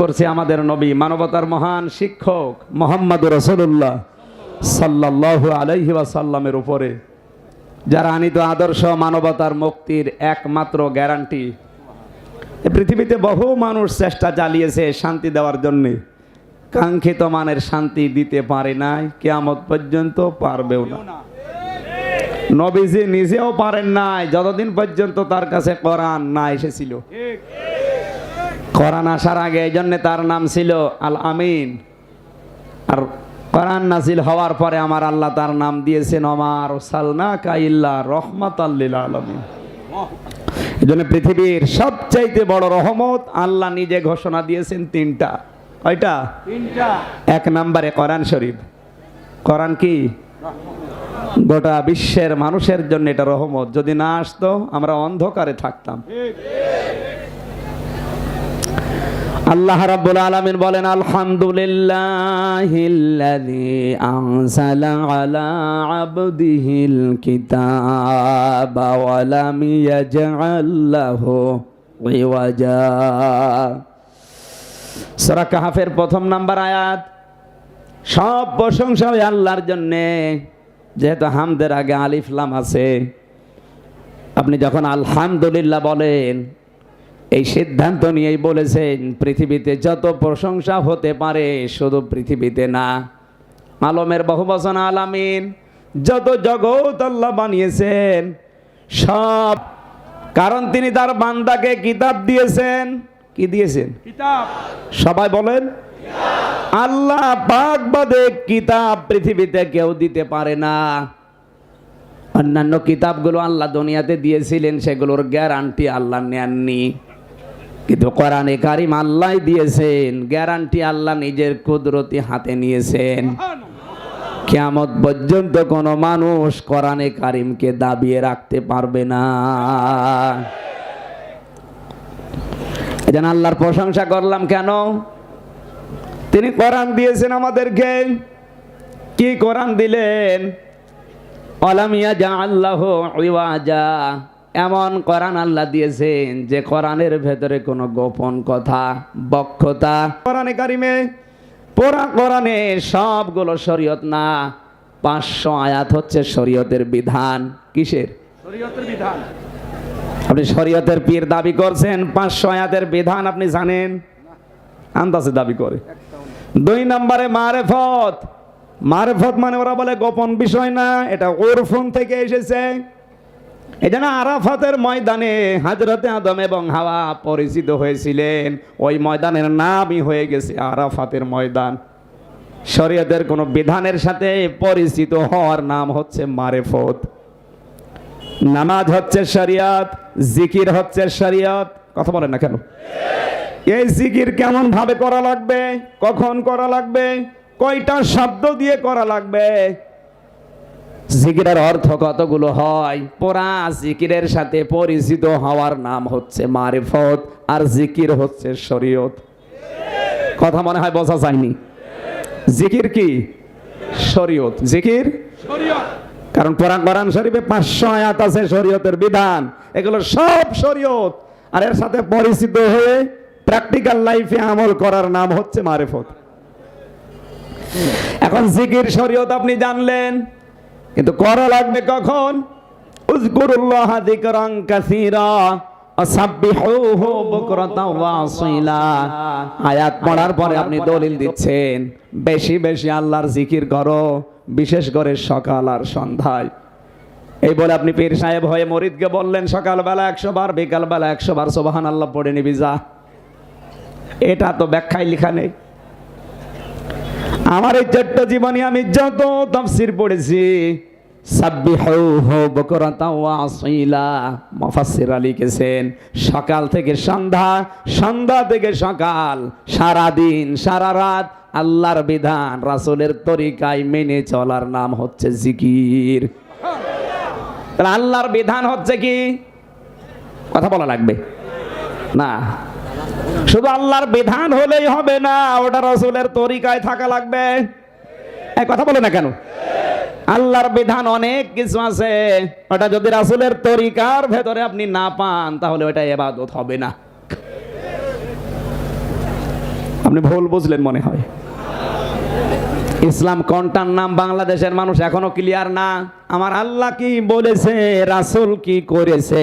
করছে আমাদের নবী। মানবতার মহান শিক্ষক মোহাম্মদ রসুল্লাহ সাল্লাল্লাহু আলাইহি ওয়াসাল্লামের উপরে, যারা আনিত আদর্শ মানবতার মুক্তির একমাত্র গ্যারান্টি। পৃথিবীতে বহু মানুষ চেষ্টা চালিয়েছে শান্তি দেওয়ার জন্যে। কাঙ্ক্ষিত মানের শান্তি দিতে পারে নাই, কেয়ামত পর্যন্ত পারবেও না। নবীজি নিজেও পারেন নাই, যতদিন পর্যন্ত তার কাছে কোরআন না এসেছিল। কোরআন আসার আগে এই জন্যে তার নাম ছিল আল আমিন আর কোরআন নাজিল হওয়ার পরে আমার আল্লাহ তার নাম দিয়েছেন আমার সালনা কাইল্লা রহমত আল্লিল আলমিন এই জন্য পৃথিবীর সবচাইতে বড় রহমত আল্লাহ নিজে ঘোষণা দিয়েছেন তিনটা। কয়টা? এক নম্বরে কোরআন শরীফ। কোরআন কি? গোটা বিশ্বের মানুষের জন্য এটা রহমত। যদি না আসতো আমরা অন্ধকারে থাকতাম। আল্লাহ রাব্বুল আলামিন বলেন, আলহামদুলিল্লাহিল্লাযী আনসালা আলা আবদিহিল কিতাবা ওয়া লাম ইয়াজআল লাহু ইওয়াজা। সূরা কাহাফের প্রথম নাম্বার আয়াত, সব প্রশংসা আল্লাহর জন্যে। যেহেতু হামদের আগে আলিফ লাম আছে, আপনি যখন আলহামদুলিল্লাহ বলেন এই সিদ্ধান্ত নিয়েই বলেছেন পৃথিবীতে যত প্রশংসা হতে পারে শুধু পৃথিবীতে না। আলমের বহু বচন আলামিন যত জগৎ আল্লাহ বানিয়েছেন সব কারণ তিনি তার বান্দাকে কিতাব দিয়েছেন। কি দিয়েছেন? কিতাব। সবাই বলেন আল্লাহ পাক বাদে কিতাব পৃথিবীতে কেউ দিতে পারে না। অন্যান্য কিতাবগুলো আল্লাহ দুনিয়াতে দিয়েছিলেন সেগুলোর গ্যারান্টি আল্লাহ নেননি। কিন্তু কোরআনে কারিম আল্লাহ দিয়েছেন গ্যারান্টি আল্লাহ নিজের কুদরতি হাতে নিয়েছেন। কেয়ামত পর্যন্ত কোনো মানুষ কোরআনে কারিমকে দাবিয়ে রাখতে পারবে না। এজন্য আল্লাহর প্রশংসা করলাম কেন? তিনি কোরআন দিয়েছেন আমাদেরকে। কি কোরআন দিলেন? অলামিয়া যা আল্লাহ এমন কোরআন আল্লাহ দিয়েছেন যে কোরআনের ভেতরে কোনো গোপন কথা বক্ষতা কোরআনে কারিমে পোড়া কোরআনে সবগুলো শরীয়ত না পাঁচশো আয়াত হচ্ছে শরীয়তের বিধান। কিসের? শরীয়তের বিধান। আপনি শরীয়তের পীর দাবি করছেন পাঁচশো আয়াতের বিধান আপনি জানেন? আন্দাজে দাবি করে। দুই নম্বরে মারেফত। মারেফত মানে ওরা বলে গোপন বিষয় না এটা ওরফোন থেকে এসেছে। এই জন্য আরাফাতের ময়দানে হাজরতে আদম এবং হাওয়া পরিচিত হয়েছিলেন। ওই ময়দানের নামই হয়ে গেছে আরাফাতের ময়দান। শরীয়তের কোনো বিধানের সাথে পরিচিত হওয়ার নাম হচ্ছে মারেফত। নামাজ হচ্ছে শরিয়ত, জিকির হচ্ছে শরিয়ত। কথা বলেন না কেন? এই জিকির কেমন ভাবে করা লাগবে? কখন করা লাগবে? কয়টা শব্দ দিয়ে করা লাগবে? জিকিরের অর্থ কতগুলো হয়? পোড়া জিকিরের সাথে পরিচিত হওয়ার নাম হচ্ছে মারিফত আর জিকির হচ্ছে শরীয়ত। কথা মনে হয় বোঝা যায়নি। জিকির কি? শরীয়ত। জিকির? কারণ কোরআন কোরআন শরীফে পাঁচশো আয়াত আছে শরীয়তের বিধান। এগুলো সব শরীয়ত। আর এর সাথে পরিচিত হয়ে প্র্যাকটিক্যাল লাইফে আমল করার নাম হচ্ছে মারেফত। এখন জিকির শরীয়ত আপনি জানলেন। কিন্তু করা লাগবে কখন? উজকুরুল্লাহ যিকরান কাসীরা, আসাব্বিহুহু বুকরাতাও ওয়া আসীলা আয়াত পড়ার পরে আপনি দলিল দিচ্ছেন, বেশি বেশি আল্লাহর জিকির করো, বিশেষ করে সকাল আর সন্ধ্যায়। এই বলে আপনি পীর সাহেব হয়ে মরিদকে বললেন, সকালবেলা একশো বার, বিকালবেলা একশো বার সোবাহান আল্লাহ পড়ে নিবি যা। এটা তো ব্যাখ্যায় লেখা নেই। আমার এই ছোট্ট জীবনে আমি যত তফসির পড়েছি লিখেছেন, সকাল থেকে সন্ধ্যা সন্ধ্যা থেকে সকাল সারা দিন সারা রাত আল্লাহর বিধান, রাসুলের তরিকায় মেনে চলার নাম হচ্ছে জিকির। আল্লাহর বিধান হচ্ছে কি? কথা বলা লাগবে। না। শুধু আল্লাহর বিধান হলেই হবে না, ওটা রসুলের তরিকায় থাকা লাগবে। এই কথা বলে না কেন? আল্লাহর বিধান অনেক কিছু আছে, ওটা যদি রাসুলের তরিকার ভেতরে আপনি না পান, তাহলে ওটা এবাদত হবে না। আপনি ভুল বুঝলেন মনে হয়। ইসলাম কোনটার নাম? বাংলাদেশের মানুষ এখনও ক্লিয়ার না। আমার আল্লাহ কি বলেছে? রাসূল কি করেছে?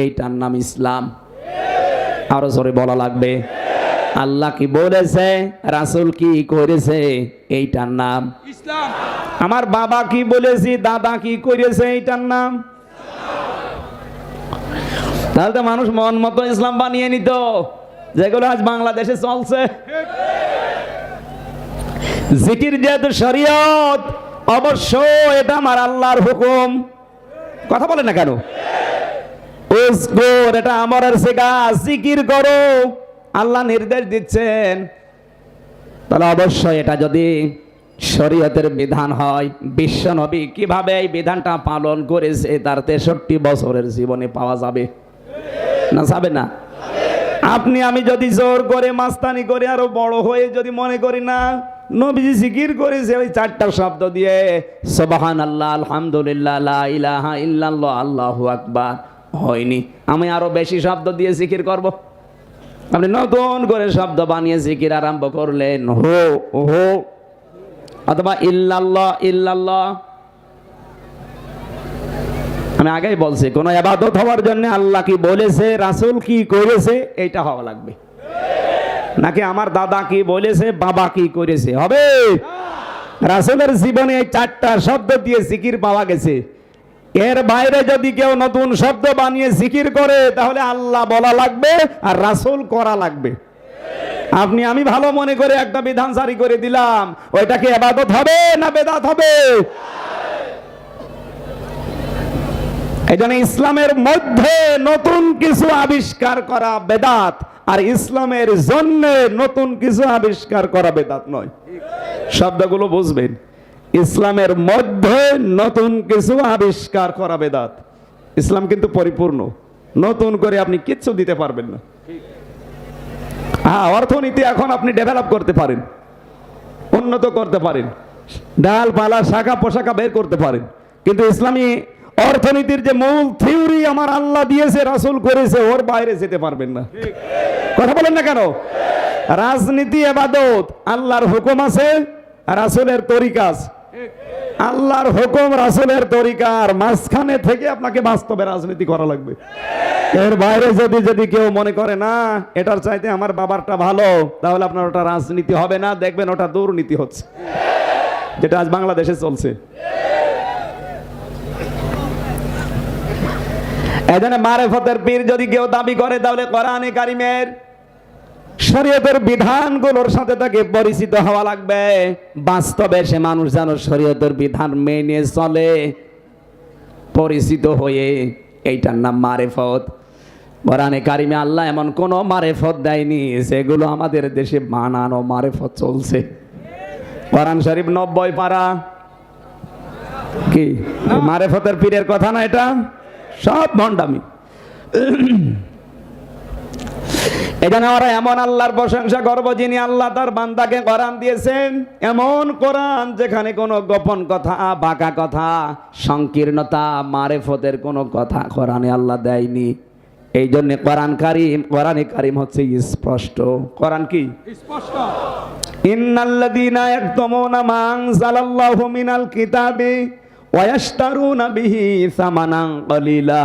এইটার নাম ইসলাম। আরও জোরে বলা লাগবে। আল্লাহ কি বলেছে? রাসূল কি করেছে? এইটার নাম। ইসলাম। আমার বাবা কি বলেছি? দাদা কি করেছে? এইটার নাম। তাহলে তো মানুষ মন মতো ইসলাম বানিয়ে নিত। যেগুলো আজ বাংলাদেশে চলছে। জিকির যেহেতু শরীয়ত অবশ্য এটা আমার আল্লাহর হুকুম। কথা বলে না কেন? উস্কুর এটা আমরের শেখা জিকির করো। আল্লাহ নির্দেশ দিচ্ছেন। তাহলে অবশ্যই এটা যদি শরীয়তের বিধান হয়, বিশ্ব নবী কীভাবে এই বিধানটা পালন করেছে, তার তেষট্টি বছরের জীবনে পাওয়া যাবে? না যাবে না? আপনি, আমি যদি জোর করে মাস্তানি করে আরও বড় হয়ে যদি মনে করি না, নবীজি জিকির করেছে ওই চারটা শব্দ দিয়ে সুবহান আল্লাহ আলহামদুলিল্লাহ ইলাহা ইল্লাল্লাহ, আল্লাহু আকবার। হয়নি। আমি আরও বেশি শব্দ দিয়ে জিকির করব। আপনি নতুন করে শব্দ বানিয়ে জিকির আরম্ভ করলেন। হো হো। অথবা ইল্লাল্লাহ ইল্লাল্লাহ। আমি আগেই বলছি, কোন আবাদত হওয়ার জন্য আল্লাহ কি বলেছে, রাসূল কি করেছে এটা হওয়া লাগবে। নাকি আমার দাদা কি বলেছে, বাবা কি করেছে, হবে? রাসূলের জীবনে এই চারটা শব্দ দিয়ে জিকির পাওয়া গেছে। এর বাইরে যদি কেউ নতুন শব্দ বানিয়ে জিকির করে, তাহলে আল্লাহ বলা লাগবে আর রাসূল করা লাগবে। আপনি, আমি ভালো মনে করে একটা বিধান জারি করে দিলাম। ওইটা কি আবাদত হবে না বেদাত হবে? এই জন্য ইসলামের মধ্যে নতুন কিছু আবিষ্কার করা বেদাত, আর ইসলামের জন্য নতুন কিছু আবিষ্কার করা বেদাত নয়। শব্দগুলো বুঝবেন। ইসলামের মধ্যে নতুন কিছু আবিষ্কার করা বেদাত। ইসলাম কিন্তু পরিপূর্ণ। নতুন করে আপনি কিচ্ছু দিতে পারবেন না। হ্যাঁ অর্থনীতি এখন আপনি ডেভেলপ করতে পারেন। উন্নত করতে পারেন। ডাল পালা শাখা পোশাকা বের করতে পারেন। কিন্তু ইসলামী অর্থনীতির যে মূল থিওরি আমার আল্লাহ দিয়েছে, রাসূল করেছে, ওর বাইরে যেতে পারবেন না। কথা বলেন না কেন? রাজনীতি এবাদত, আল্লাহর হুকুম আছে, রাসূলের তরিকা আছে আল্লাহর হুকুম রাসূলের তরিকার মাঝখানে থেকে আপনাকে বাস্তবে রাজনীতি করা লাগবে। এর বাইরে যদি যদি কেউ মনে করে, না, এটার চাইতে আমার বাবারটা ভালো, তাহলে আপনার ওটা রাজনীতি হবে না। দেখবেন ওটা দুর্নীতি হচ্ছে। যেটা আজ বাংলাদেশে চলছে। এখানে মারেফতের পীর যদি কেউ দাবি করে, তাহলে কোরআনে কারিমের শরীয়তের বিধানগুলোর সাথে তাকে পরিচিত হওয়া লাগবে। বাস্তবে সে মানুষ যেন শরীয়তের বিধান মেনে চলে। পরিচিত হয়ে এইটার নাম মারেফত। কোরআনে কারিমে আল্লাহ এমন কোন মারেফত দেয়নি সেগুলো আমাদের দেশে বানানো মারেফত চলছে। কোরআন শরীফ নব্বই পারা। কি? মারেফতের পীরের কথা না এটা? সব ভণ্ডামি। এখানে ওরা এমন আল্লাহর প্রশংসা করব যিনি আল্লাহ তার বান্দাকে কোরআন দিয়েছেন। এমন কোরআন যেখানে কোনো গোপন কথা বাঁকা কথা সংকীর্ণতা মারেফতের কোনো কথা কোরআনে আল্লাহ দেয়নি। এই জন্য কোরআন কারিম কোরআনে কারিম হচ্ছে স্পষ্ট। কোরআন কি? স্পষ্ট। ইন্নাল্লাযীনা ইয়াকতুমুনা মা আনজালাল্লাহু মিনাল কিতাবি ওয়া বিহি সামানান কলিলা।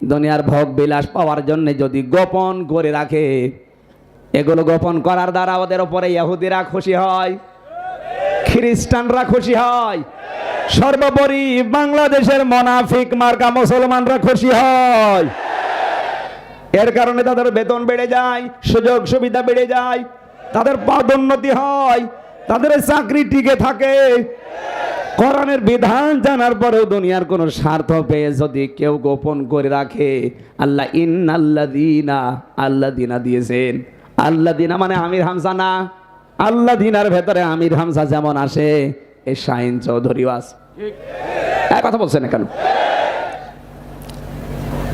দুনিয়ার ভোগ বিলাস পাওয়ার জন্য যদি গোপন করে রাখে, এগুলো গোপন করার দ্বারা ওদের ওপরে ইহুদিরা খুশি হয়, খ্রিস্টানরা খুশি হয়, সর্বোপরি বাংলাদেশের মোনাফিক মার্কা মুসলমানরা খুশি হয়। এর কারণে তাদের বেতন বেড়ে যায়, সুযোগ সুবিধা বেড়ে যায়, তাদের পদোন্নতি হয়, তাদের চাকরি টিকে থাকে। কোরআনের বিধান জানার পরেও দুনিয়ার কোনো স্বার্থ পেয়ে যদি কেউ গোপন করে রাখে, আল্লাহ ইন আল্লাহ দিনা আল্লাহ দিনা দিয়েছেন। আল্লাহ দিনা মানে আমির হামসা না। আল্লাহ দিনার ভেতরে আমির হামসা যেমন আসে এই শাহিন চৌধুরীও আছে। কথা বলছেন কেন?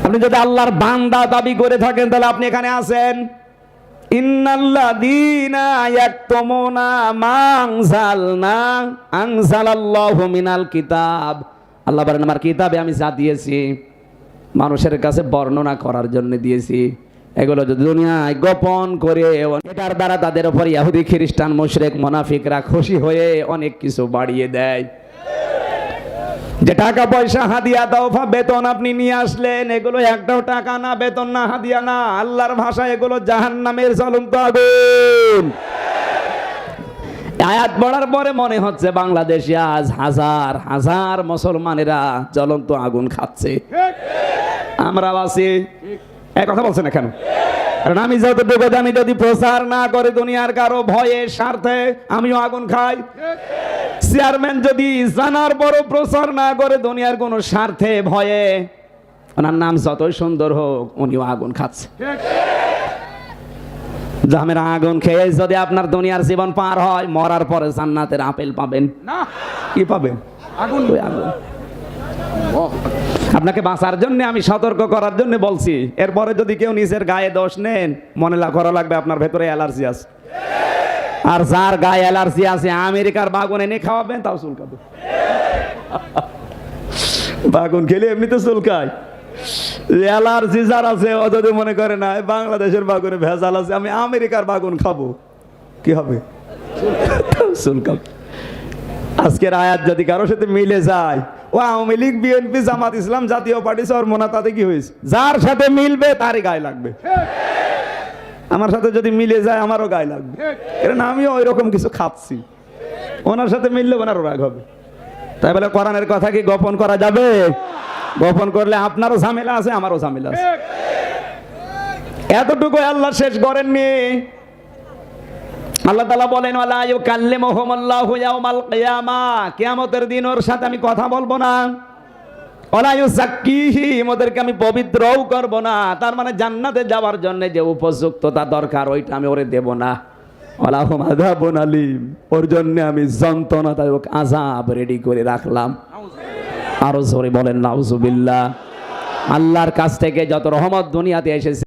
আপনি যদি আল্লাহর বান্দা দাবি করে থাকেন, তাহলে আপনি এখানে আছেন। মিনাল কিতাব। আল্লাহ কিতাবে আমি যা দিয়েছি, মানুষের কাছে বর্ণনা করার জন্য দিয়েছি। এগুলো যদি দুনিয়ায় গোপন করে এটার দ্বারা তাদের উপর ইহুদি খ্রিস্টান মুশরেক মুনাফিকরা খুশি হয়ে অনেক কিছু বাড়িয়ে দেয়। যে টাকা পয়সা হাদিয়া দফা বেতন আপনি নিয়ে আসলেন এগুলো একটাও টাকা না বেতন না হাদিয়া না। আল্লাহর ভাষা এগুলো জাহান নামের জ্বলন্ত আগুন। আয়াত পড়ার পরে মনে হচ্ছে বাংলাদেশে আজ হাজার হাজার মুসলমানেরা জ্বলন্ত আগুন খাচ্ছে। আমরা আছি। এক কথা বলছেন না কেন? কারণ আমি যতটুকু জানি যদি প্রচার না করে দুনিয়ার কারও ভয়ে স্বার্থে আমিও আগুন খাই। চেয়ারম্যান যদি জানার বড় প্রচার না করে দুনিয়ার কোনো স্বার্থে ভয়ে ওনার নাম যতই সুন্দর হোক উনিও আগুন খাচ্ছে। জামের আগুন খেয়ে যদি আপনার দুনিয়ার জীবন পার হয় মরার পরে জান্নাতের আপেল পাবেন। না। কি পাবেন? আগুন। আগুন। আপনাকে বাঁচার জন্য আমি সতর্ক করার জন্য বলছি। এরপরে যদি কেউ নিজের গায়ে দোষ নেন, মনে করা লাগবে আপনার ভেতরে অ্যালার্জি আছে। আর যার গায়ে অ্যালার্জি আছে, আমেরিকার বাগুন এনে খাওয়াবেন, তাও চুলকাবে। বাগুন খেলে এমনিতে চুলকায়। অ্যালার্জি যার আছে, ও যদি মনে করে না বাংলাদেশের বাগুনে ভেজাল আছে, আমি আমেরিকার বাগুন খাব। কি হবে? চুলকাবে। আজকের আয়াত যদি কারোর সাথে মিলে যায় ও আওয়ামী লীগ, বিএনপি, জামাত ইসলাম জাতীয় পার্টি সরমোনা তাতে কি হয়েছে? যার সাথে মিলবে, তারই গায়ে লাগবে। আমার সাথে যদি মিলে যায়, আমারও গায়ে লাগবে। কারণ আমিও ওই রকম কিছু খাচ্ছি। ওনার সাথে মিললে ওনারও রাগ হবে। তাই বলে কোরআনের কথা কি গোপন করা যাবে? গোপন করলে আপনারও ঝামেলা আছে, আমারও ঝামেলা আছে। এতটুকু আল্লাহ শেষ করেননি। আল্লাহ তালা বলেন, ওয়ালা ইউকাল্লিমুহুমুল্লাহু ইয়াউমাল কিয়ামা। কিয়ামতের দিন ওর সাথে আমি কথা বলব না। ইউযাক্কিহিম, ওদেরকে আমি পবিত্রও করব না। তার মানে জান্নাতে যাওয়ার জন্য যে দরকার, ওইটা আমি ওরে দেব না। হুম আলিম, ওর জন্য আমি যন্ত্রণাদায়ক রেডি করে রাখলাম। আরও জোরে বলেন, নাউজুবিল্লাহ। আল্লাহর কাছ থেকে যত রহমত দুনিয়াতে এসেছে